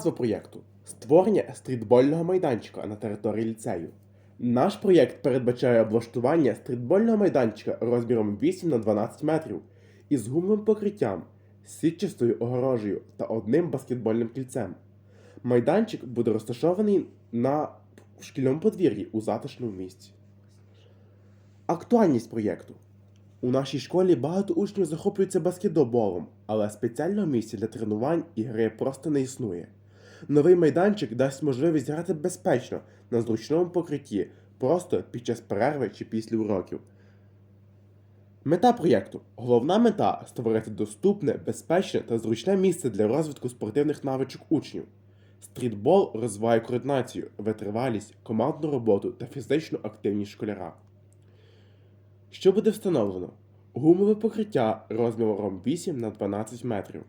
Назва проєкту створення стрітбольного майданчика на території ліцею. Наш проєкт передбачає облаштування стрітбольного майданчика розміром 8 на 12 метрів із гумовим покриттям, сітчастою огорожею та одним баскетбольним кільцем. Майданчик буде розташований на шкільному подвір'ї у затишному місці. Актуальність проєкту. У нашій школі багато учнів захоплюються баскетболом, але спеціального місця для тренувань і гри просто не існує. Новий майданчик дасть можливість грати безпечно на зручному покритті, просто під час перерви чи після уроків. Мета проєкту. Головна мета створити доступне, безпечне та зручне місце для розвитку спортивних навичок учнів. Стрітбол розвиває координацію, витривалість, командну роботу та фізичну активність школяра. Що буде встановлено? Гумове покриття розміром 8 на 12 метрів.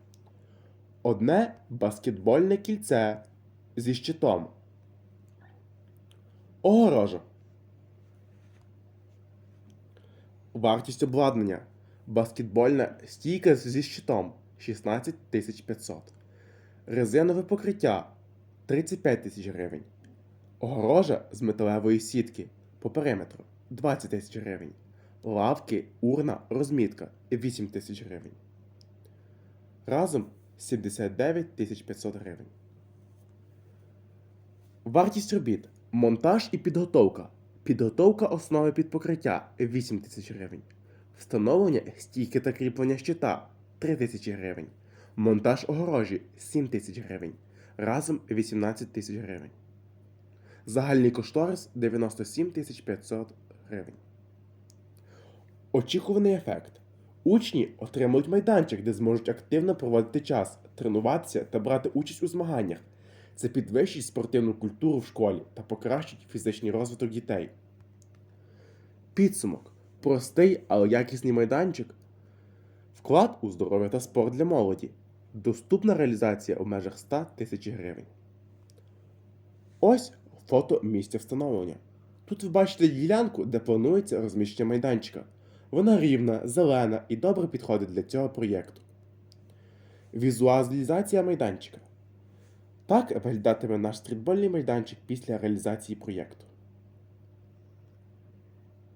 Одне баскетбольне кільце зі щитом. Огорожа. Вартість обладнання. Баскетбольна стійка зі щитом 16 500. Резинове покриття 35 тисяч гривень. Огорожа з металевої сітки по периметру 20 тисяч гривень. Лавки, урна, розмітка 8 тисяч гривень. Разом 79 500 гривень. Вартість робіт. Монтаж і підготовка. Підготовка основи під покриття 8 тисяч гривень. Встановлення стійки та кріплення щита 3 тисячі гривень. Монтаж огорожі 7 тисяч гривень. Разом 18 тисяч гривень. Загальний кошторис 97 тисяч 500 гривень. Очікуваний ефект. Учні отримують майданчик, де зможуть активно проводити час, тренуватися та брати участь у змаганнях. Це підвищить спортивну культуру в школі та покращить фізичний розвиток дітей. Підсумок. Простий, але якісний майданчик. Вклад у здоров'я та спорт для молоді. Доступна реалізація у межах 100 тисяч гривень. Ось фото місця встановлення. Тут ви бачите ділянку, де планується розміщення майданчика. Вона рівна, зелена і добре підходить для цього проєкту. Візуалізація майданчика. Так виглядатиме наш стрітбольний майданчик після реалізації проєкту.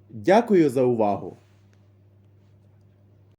Дякую за увагу!